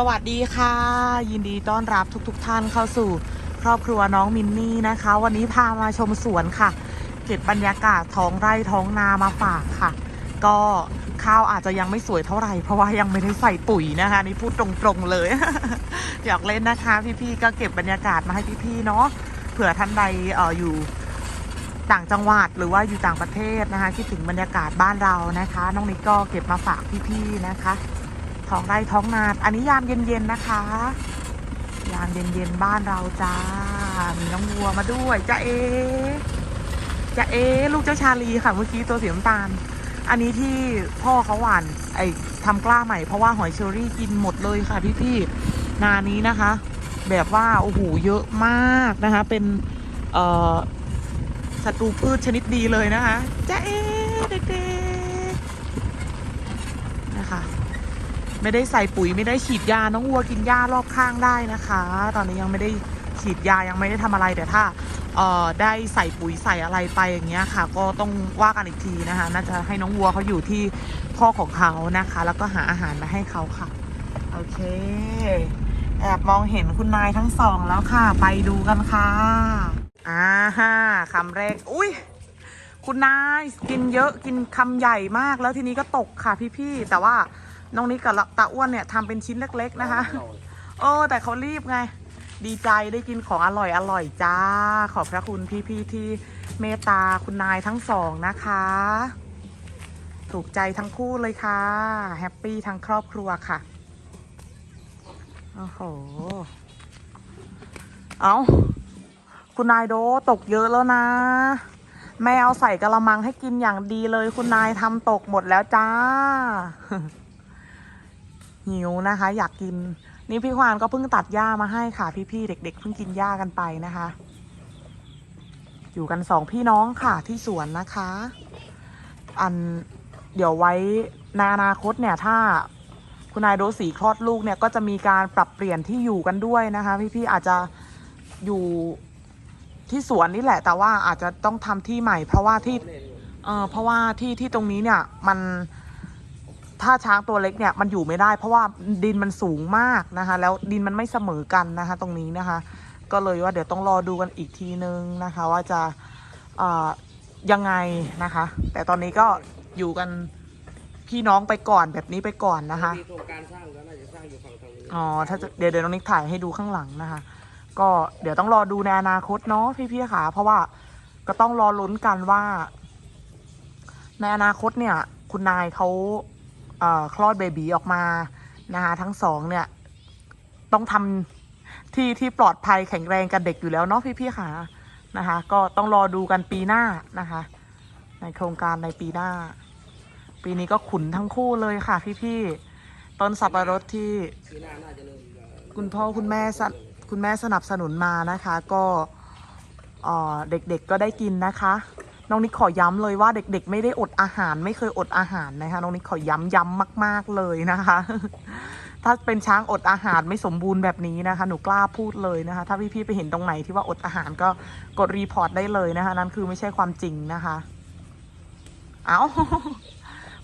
สวัสดีค่ะ ยินดีต้อนรับทุกๆทท่านเข้าสู่ครอบครัวน้องมินนี่นะคะ วันนี้พามาชมสวนค่ะ เก็บบรรยากาศท้องไร่ท้องนามาฝากค่ะ ก็ข้าวอาจจะยังไม่สวยเท่าไหร่ เพราะว่ายังไม่ได้ใส่ปุ๋ยนะคะ นี่พูดตรงๆเลย อยากเล่นนะคะ พี่ๆก็เก็บบรรยากาศมาให้พี่ๆเนาะเผื่อท่านใดอออยู่ต่างจังหวัดหรือว่าอยู่ต่างประเทศนะคะคิดถึงบรรยากาศบ้านเรานะคะ น้องนิกก็เก็บมาฝากพี่ๆนะคะ ท้องไร่ท้องนา อันนี้ยามเย็นๆนะคะ ยามเย็นๆบ้านเราจ้า มีน้องวัวมาด้วยจ้าเอจ้าเอลูกเจ้าชาลีค่ะเมื่อกี้ตัวสีน้ำตาล อันนี้ที่พ่อเขาหวานไอ้ทำกล้าใหม่เพราะว่าหอยเชอรี่กินหมดเลยค่ะพี่ๆนานี้นะคะ แบบว่าโอ้โหเยอะมากนะคะ เป็นเอ่อศัตรูพืชชนิดดีเลยนะคะจ้าเอเด็กๆนะคะ ไม่ได้ใส่ปุ๋ยไม่ได้ฉีดยาน้องวัวกินหญ้ารอบข้างได้นะคะ ตอนนี้ยังไม่ได้ฉีดยายังไม่ได้ทำอะไรแต่ถ้าเอ่อได้ใส่ปุ๋ยใส่อะไรไปอย่างเงี้ยค่ะ ก็ต้องว่ากันอีกทีนะคะน่าจะให้น้องวัวเขาอยู่ที่พ่อของเขานะคะ แล้วก็หาอาหารมาให้เขาค่ะโอเค แอบมองเห็นคุณนายทั้งสองแล้วค่ะ ไปดูกันค่ะอ่าฮ่าคำแรกอุ้ยคุณนายกินเยอะกินคำใหญ่มากแล้วทีนี้ก็ตกค่ะพี่ๆแต่ว่า น้องนิกกับตาอ้วนเนี่ยทำเป็นชิ้นเล็ก ๆ นะคะเออแต่เขารีบไง ดีใจได้กินของอร่อยอร่อยจ้า ขอบพระคุณพี่ๆที่เมตตาคุณนายทั้งสองนะคะ ถูกใจทั้งคู่เลยค่ะ แฮปปี้ทั้งครอบครัวค่ะ โอ้โห เอาคุณนายโดตกเยอะแล้วนะ แม่เอาใส่กระมังให้กินอย่างดีเลย คุณนายทำตกหมดแล้วจ้า หิวนะคะ อยากกิน นี่พี่ควานก็เพิ่งตัดหญ้ามาให้ค่ะพี่ๆเด็ก ๆ เพิ่งกินหญ้ากันไปนะคะ อยู่กันสองพี่น้องค่ะที่สวนนะคะ อันเดี๋ยวไว้ในอนาคตเนี่ยถ้าคุณนายโดสีคลอดลูกเนี่ยก็จะมีการปรับเปลี่ยนที่อยู่กันด้วยนะคะ พี่ๆอาจจะอยู่ที่สวนนี่แหละ แต่ว่าอาจจะต้องทำที่ใหม่ เพราะว่าที่เออเพราะว่าที่ที่ตรงนี้เนี่ยมัน ถ้าช้างตัวเล็กเนี่ยมันอยู่ไม่ได้ เพราะว่าดินมันสูงมากนะคะ แล้วดินมันไม่เสมอกันนะคะ ตรงนี้นะคะ ก็เลยว่าเดี๋ยวต้องรอดูกันอีกทีนึงนะคะ ว่าจะเอ่อยังไงนะคะ แต่ตอนนี้ก็อยู่กันพี่น้องไปก่อนแบบนี้ไปก่อนนะคะมีโครงการสร้างก็น่าจะสร้างอยู่ฝั่งทางนี้อ๋อถ้าจะเดี๋ยวเดี๋ยวน้องนิกถ่ายให้ดูข้างหลังนะคะ ก็เดี๋ยวต้องรอดูในอนาคตเนาะพี่ๆค่ะ เพราะว่าก็ต้องรอลุ้นกันว่า ในอนาคตเนี่ย คุณนายเขาเอ่อ คลอดเบบีออกมานะคะทั้งสองเนี่ย ต้องทำที่ที่ปลอดภัยแข็งแรงกับเด็กอยู่แล้วเนาะพี่ๆค่ะนะคะ ก็ต้องรอดูกันปีหน้านะคะ ในโครงการในปีหน้า ปีนี้ก็ขุนทั้งคู่เลยค่ะพี่ๆต้นสับปะรดที่คุณพ่อคุณแม่สนคุณแม่สนับสนุนมานะคะ ก็เอ่อเด็กๆก็ได้กินนะคะ น้องนิกขอย้ำเลยว่าเด็กๆ ไม่ได้อดอาหาร ไม่เคยอดอาหารนะคะน้องนิกขอย้ำย้ำมาก ๆเลยนะคะ ถ้าเป็นช้างอดอาหารไม่สมบูรณ์แบบนี้นะคะ หนูกล้าพูดเลยนะคะ ถ้าพี่ๆไปเห็นตรงไหนที่ว่าอดอาหารก็กดรีพอร์ตได้เลยนะคะ นั่นคือไม่ใช่ความจริงนะคะ เอา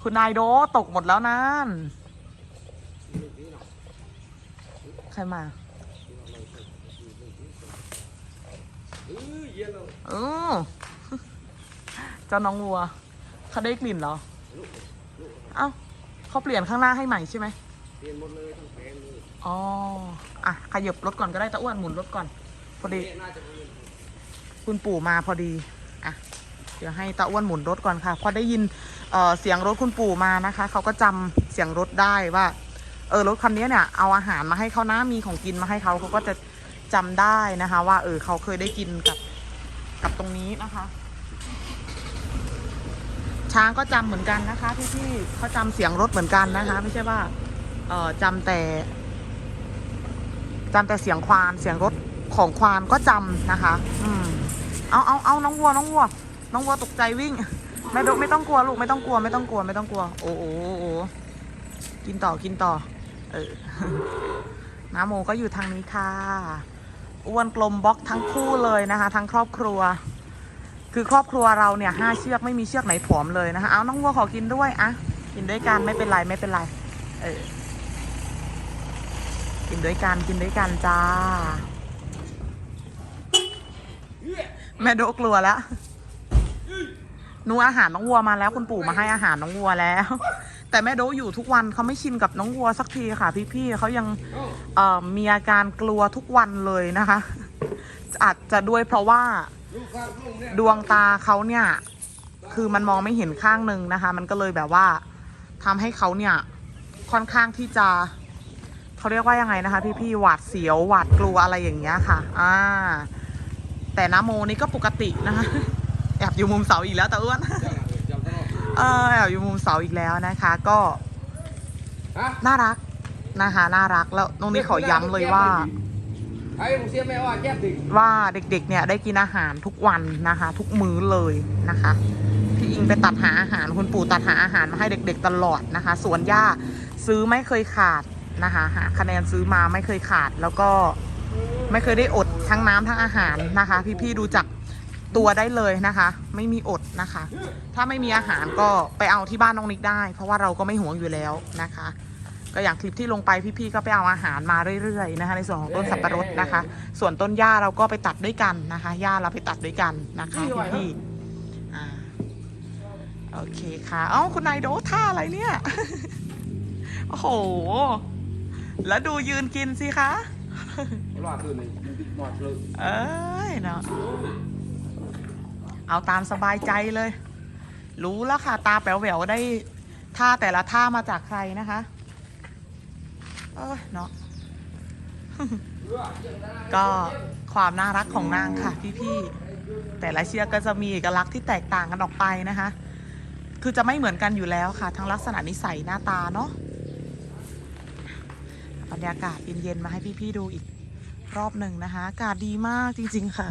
คุณนายโดตกหมดแล้วนั่นใครมาเออเย็นแล้ว เออ เจ้าน้องวัวเขาได้กลิ่นเหรอ เอ้าเขาเปลี่ยนข้างหน้าให้ใหม่ใช่ไหมเปลี่ยนหมดเลยทั้งแผงเลยอ๋ออะขยับรถก่อนก็ได้ตะอ้วนหมุนรถก่อน พอดีน่าจะเป็นคุณปู่มาพอดี อะ เดี๋ยวให้ตาอ้วนหมุนรถก่อนค่ะ พอได้ยินเอ่อเสียงรถคุณปู่มานะคะ เขาก็จำเสียงรถได้ว่า เออรถคันนี้เนี่ย เอาอาหารมาให้เขานะ มีของกินมาให้เขาเขาก็จะจำได้นะคะ ว่า เออเขาเคยได้กินกับกับตรงนี้นะคะ ช้างก็จำเหมือนกันนะคะพี่ๆเขาจำเสียงรถเหมือนกันนะคะ ไม่ใช่ว่า เอ่อจำแต่จำแต่เสียงควานเสียงรถของควานก็จำนะคะ อืมเอาเอาเอาน้องวัวน้องวัว น้องวัวตกใจวิ่งไม่ต้องไม่ต้องกลัวลูกไม่ต้องกลัวไม่ต้องกลัวไม่ต้องกลัว โอ้โหโอ้โหกินต่อกินต่อ เออน้าโมก็อยู่ทางนี้ค่ะอ้วนกลมบล็อกทั้งคู่เลยนะคะ ทั้งครอบครัว คือครอบครัวเราเนี่ยห้าเชือกไม่มีเชือกไหนผอมเลยนะคะ เอาน้องวัวขอกินด้วยอะกินด้วยกันไม่เป็นไรไม่เป็นไร เออ กินด้วยกันกินด้วยกันจ้า แม่โดกลัวแล้วนูอาหารน้องวัวมาแล้วคุณปู่มาให้อาหารน้องวัวแล้ว แต่แม่โดอยู่ทุกวันเขาไม่ชินกับน้องวัวสักทีค่ะ พี่ๆเขายังเอ่อมีอาการกลัวทุกวันเลยนะคะ อาจจะด้วยเพราะว่า ลูกข้างลุงเนี่ยดวงตาเขาเนี่ย คือมันมองไม่เห็นข้างหนึ่งนะคะ มันก็เลยแบบว่าทำให้เขาเนี่ย ค่อนข้างที่จะเขาเรียกว่ายังไงนะคะ พี่ๆหวาดเสียวหวาดกลัวอะไรอย่างเงี้ยค่ะ อ่า แต่น้าโมนี่ก็ปกตินะคะแอบอยู่มุมเสาอีกแล้วแต่อ้วนเจ้าหลังเลยจำตลอดเออแอบอยู่มุมเสาอีกแล้วนะคะ ก็ฮะน่ารักนะคะ น่ารักแล้วน้องนี่ขอย้ำเลยว่า ว่าแก้ติว่าเด็กๆ เนี่ยได้กินอาหารทุกวันนะคะ ทุกมื้อเลยนะคะ พี่อิงไปตัดหาอาหารคุณปู่ตัดหาอาหารมาให้เด็ก ๆ ตลอดนะคะสวนย่าซื้อไม่เคยขาดนะคะหาคะแนนซื้อมาไม่เคยขาดแล้วก็ไม่เคยได้อดทั้งน้ำทั้งอาหารนะคะ พี่ๆดูจากตัวได้เลยนะคะ ไม่มีอดนะคะ ถ้าไม่มีอาหารก็ไปเอาที่บ้านน้องนิกได้ เพราะว่าเราก็ไม่หวงอยู่แล้วนะคะ ก็อย่างคลิปที่ลงไปพี่ๆก็ไปเอาอาหารมาเรื่อยๆนะคะในส่วนของต้นสับปะรดนะคะ ส่วนต้นหญ้าเราก็ไปตัดด้วยกันนะคะหญ้าเราไปตัดด้วยกันนะคะพี่ๆอ่าโอเคค่ะเอ้าคุณนายโดท่าอะไรเนี่ยโอ้โห แล้วดูยืนกินสิคะรอดตื่นเลยมันติดหมอดเลยเอ้ยเนาะเอาตามสบายใจเลย รู้แล้วค่ะ ตาแป๋วแหววได้ท่าแต่ละท่ามาจากใครนะคะ เอ้ยเนาะก็ความน่ารักของนางค่ะ พี่ๆแต่ละเชือกก็จะมีเอกลักษณ์ที่แตกต่างกันออกไปนะคะ คือจะไม่เหมือนกันอยู่แล้วค่ะ ทั้งลักษณะนิสัยหน้าตาเนาะบรรยากาศเย็นๆมาให้พี่ๆดูอีกรอบหนึ่งนะคะ อากาศดีมากจริง ๆค่ะ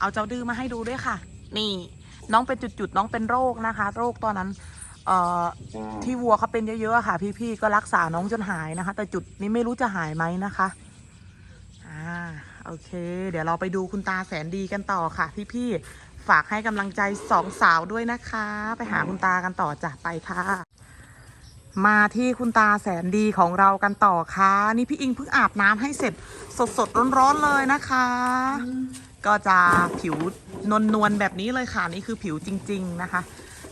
เอาเจ้าดื้อมาให้ดูด้วยค่ะ นี่ น้องเป็นจุดๆน้องเป็นโรคนะคะ โรคตอนนั้น ที่วัวเขาเป็นเยอะๆอะค่ะ พี่ๆก็รักษาน้องจนหายนะคะ แต่จุดนี้ไม่รู้จะหายไหมนะคะอ่าโอเค เดี๋ยวเราไปดูคุณตาแสนดีกันต่อค่ะ พี่ๆฝากให้กำลังใจสองสาวด้วยนะคะ ไปหาคุณตากันต่อจ้ะไปค่ะ มาที่คุณตาแสนดีของเรากันต่อค่ะ นี่พี่อิงเพิ่งอาบน้ำให้เสร็จสดๆร้อนๆเลยนะคะ ก็จะผิวนวลนวลๆแบบนี้เลยค่ะนี่คือผิวจริง ๆนะคะ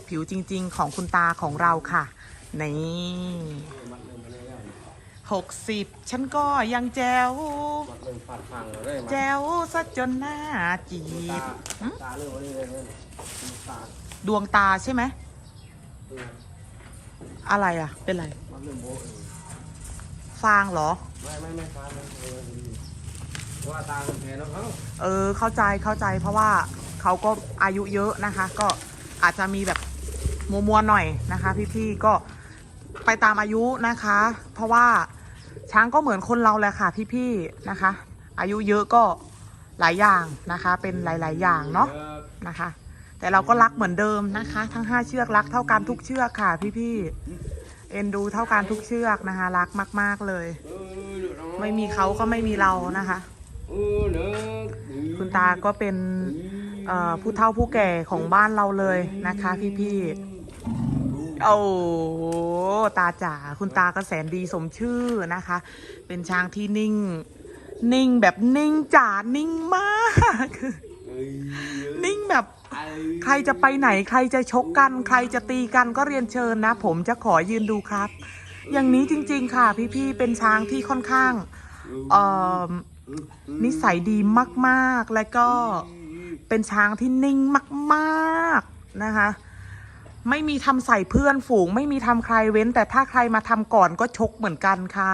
ผิวจริง ๆ ของคุณตาของเราค่ะ นี่มัดเริ่มมาเลยได้หกสิบฉันก็ยังแจวมัดเริ่มฟาดฟังเลยแจวซะจนหน้าจีตาบตาเริ่มมาเลยเลยตาดวงตาใช่ไหมตัวอะไรอะ เป็นไรมันเริ่มโบเออฟางเหรอ ไม่ไม่ไม่ฟาดไม่เออเพราะว่าตาเป็นแผลแล้วเขาเออเข้าใจเข้าใจเพราะว่าเขาก็อายุเยอะนะคะ ก็อาจจะมีแบบ มัวมัวหน่อยนะคะ พี่ๆก็ไปตามอายุนะคะ เพราะว่าช้างก็เหมือนคนเราแหละค่ะพี่ๆนะคะ อายุเยอะก็หลายอย่างนะคะ เป็นหลาย ๆ อย่างเนาะนะคะ แต่เราก็รักเหมือนเดิมนะคะ ทั้งห้าเชือกรักเท่ากันทุกเชือกค่ะ พี่ๆเอ็นดูเท่ากันทุกเชือกนะคะ รักมาก ๆเลยเออเดี๋ยไม่มีเขาก็ไม่มีเรานะคะคุณตาก็เป็นผู้เฒ่าผู้แก่ของบ้านเราเลยนะคะ พี่ๆ โอ้ตาจ๋าคุณตาก็แสนดีสมชื่อนะคะ เป็นช้างที่นิ่ง นิ่งแบบนิ่งจ๋านิ่งมาก นิ่งแบบใครจะไปไหนใครจะชกกัน ใครจะตีกันก็เรียนเชิญนะ ผมจะขอยืนดูครับ อย่างนี้จริง ๆ ค่ะ พี่ๆเป็นช้างที่ค่อนข้างนิสัยดีมาก ๆ และก็เป็นช้างที่นิ่งมาก ๆนะคะ ไม่มีทำใส่เพื่อนฝูง ไม่มีทำใครเว้น แต่ถ้าใครมาทำก่อนก็ชกเหมือนกันค่ะ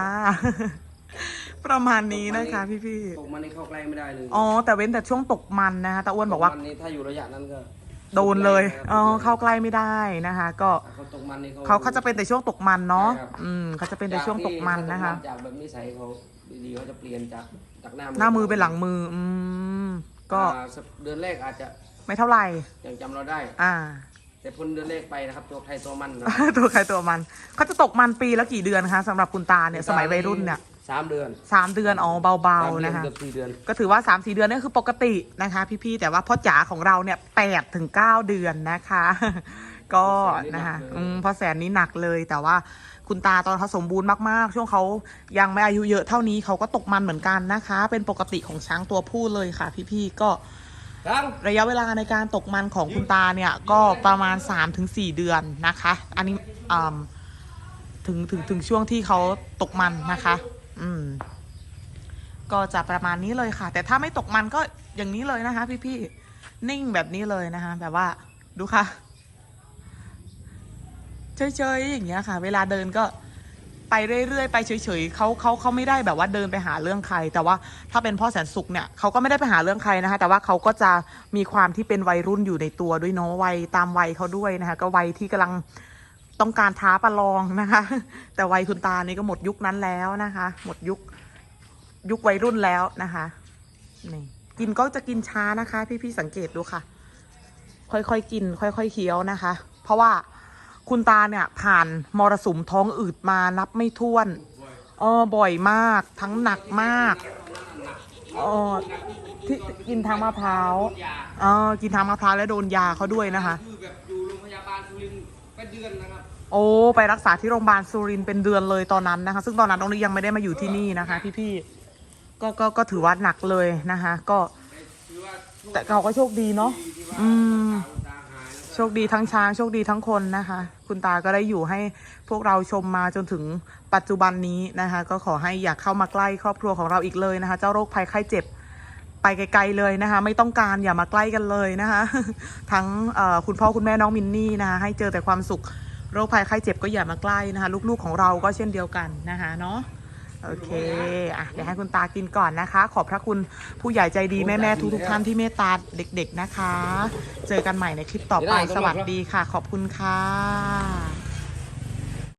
ประมาณนี้นะคะพี่ตกมันนี่เข้าใกล้ไม่ได้เลยๆอ๋อ แต่เว้นแต่ช่วงตกมันนะคะตาอ้วนบอกว่าตมันนี่ถ้าอยู่ระยะนั้นก็โดนเลยอ๋อเข้าใกล้ไม่ได้นะคะ ก็เขาตกมันนี่เขาเขาจะเป็นแต่ช่วงตกมันเนาะใช่ครับอืมเขาจะเป็นแต่ช่วงตกมันนะคะ จากแบบนิสัยเขาดีๆเขาจะเปลี่ยนจากจากหน้ามืหน้ามือเป็นหลังมือ อืม ก็อ่าสักเดือนแรกอาจจะ ไม่เท่าไหร่ยังจำเราได้ อ่า แต่พ้นเดือนแรกไปนะครับ ตัวใครตัวมันนะตัวใครตัวมันเขาจะตกมันปีละกี่เดือนคะสำหรับคุณตาเนี่ยสมัยวัยรุ่นเนี่ยสามเดือนสามเดือนอ๋อเบาๆนะคะสมเดือเกือบสี่เดือนก็ถือว่า3ามสี่เดือนนี่คือปกตินะคะ พี่ๆแต่ว่าพ่อจ๋าของเราเนี่ยแปดถึงเก้าเดือนนะคะ ก็นะคะอืมเพราะแสนนี้หนักเลยแต่ว่าคุณตาตอนเขาสมบูรณ์มากๆ ช่วงเขายังไม่อายุเยอะเท่านี้เขาก็ตกมันเหมือนกันนะคะ เป็นปกติของช้างตัวผู้เลยค่ะ พี่ๆก็ตั้ง ระยะเวลาในการตกมันของคุณตาเนี่ย ก็ประมาณ 3-4 เดือนนะคะ อันนี้อืมถึงถึงถึงช่วงที่เขาตกมันนะคะ อืม ก็จะประมาณนี้เลยค่ะ แต่ถ้าไม่ตกมันก็อย่างนี้เลยนะคะ พี่ๆนิ่งแบบนี้เลยนะคะ แบบว่าดูค่ะเฉยๆอย่างเงี้ยค่ะ เวลาเดินก็ ไปเรื่อยๆไปเฉยๆเขาเขาเขาไม่ได้แบบว่าเดินไปหาเรื่องใคร แต่ว่าถ้าเป็นพ่อแสนสุขเนี่ยเขาก็ไม่ได้ไปหาเรื่องใครนะคะ แต่ว่าเขาก็จะมีความที่เป็นวัยรุ่นอยู่ในตัวด้วยเนาะวัยตามวัยเขาด้วยนะคะ ก็วัยที่กำลังต้องการท้าประลองนะคะ แต่วัยคุณตานี่ก็หมดยุคนั้นแล้วนะคะ หมดยุคยุควัยรุ่นแล้วนะคะนี่กินก็จะกินช้านะคะ พี่ๆสังเกตดูค่ะ ค่อยๆกิน ค่อยๆเคี้ยวนะคะ เพราะว่า คุณตาเนี่ยผ่านมรสุมท้องอืดมานับไม่ถ้วนเออบ่อยมาก ทั้งหนักมากเออที่กินทางมะพร้าวเออกินทางมะพร้าวแล้วโดนยาเขาด้วยนะคะคือแบบอยู่โรงพยาบาลสุรินทร์เป็นเดือนนะครับโอ้ไปรักษาที่โรงพยาบาลสุรินเป็นเดือนเลยตอนนั้นนะคะ ซึ่งตอนนั้นน้องนิกยังไม่ได้มาอยู่ที่นี่นะคะ พี่ๆก็ก็ก็ถือว่าหนักเลยนะคะ ก็ แต่เขาก็โชคดีเนาะอืม ชคดีทั้งช้างโชคดีทั้งคนนะคะ คุณตาก็ได้อยู่ให้พวกเราชมมาจนถึงปัจจุบันนี้นะคะ ก็ขอให้อย่าเข้ามาใกล้ครอบครัวของเราอีกเลยนะคะ เจ้าโรคภัยไข้เจ็บไปไกลๆเลยนะคะ ไม่ต้องการอย่ามาใกล้กันเลยนะคะ ทั้งคุณพ่อคุณแม่น้องมินนี่นะคะ ให้เจอแต่ความสุขโรคภัยไข้เจ็บก็อย่ามาใกล้นะคะ ลูกๆของเราก็เช่นเดียวกันนะคะเนาะ โอเคอะเดี๋ยวให้คุณตากินก่อนนะคะ ขอบพระคุณผู้ใหญ่ใจดีแม่ๆทุกๆท่านที่เมตตาเด็ก ๆนะคะ เจอกันใหม่ในคลิปต่อไปสวัสดีค่ะ ขอบคุณค่ะ